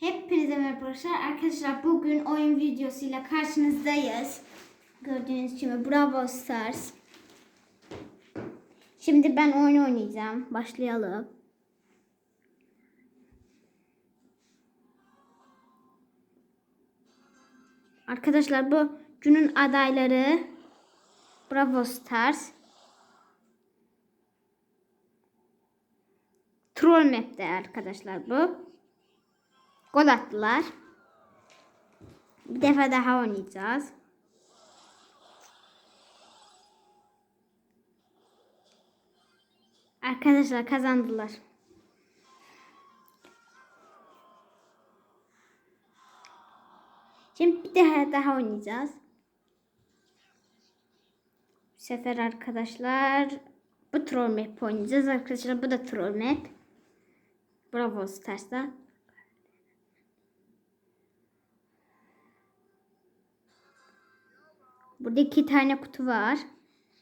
Hepinize merhaba arkadaşlar. Arkadaşlar bugün oyun videosuyla karşınızdayız. Gördüğünüz gibi Bravo Stars. Şimdi ben oyun oynayacağım. Başlayalım. Arkadaşlar bu günün adayları Bravo Stars. Troll Map'te arkadaşlar bu. Gol attılar. Bir defa daha oynayacağız. Arkadaşlar kazandılar. Şimdi bir daha daha oynayacağız. Bu sefer arkadaşlar bu troll map oynayacağız. Arkadaşlar bu da troll map. Bravo Stars'ta. Burada iki tane kutu var.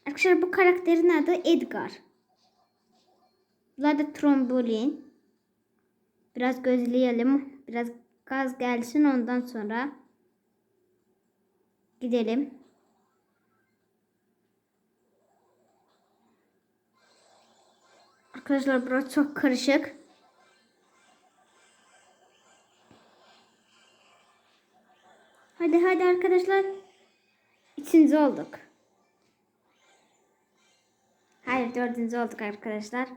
Arkadaşlar bu karakterin adı Edgar. Bunlar da trombolin. Biraz gözleyelim. Biraz gaz gelsin ondan sonra gidelim. Arkadaşlar burası çok karışık. Hadi hadi arkadaşlar. Üçüncü olduk. Hayır dördüncü olduk arkadaşlar.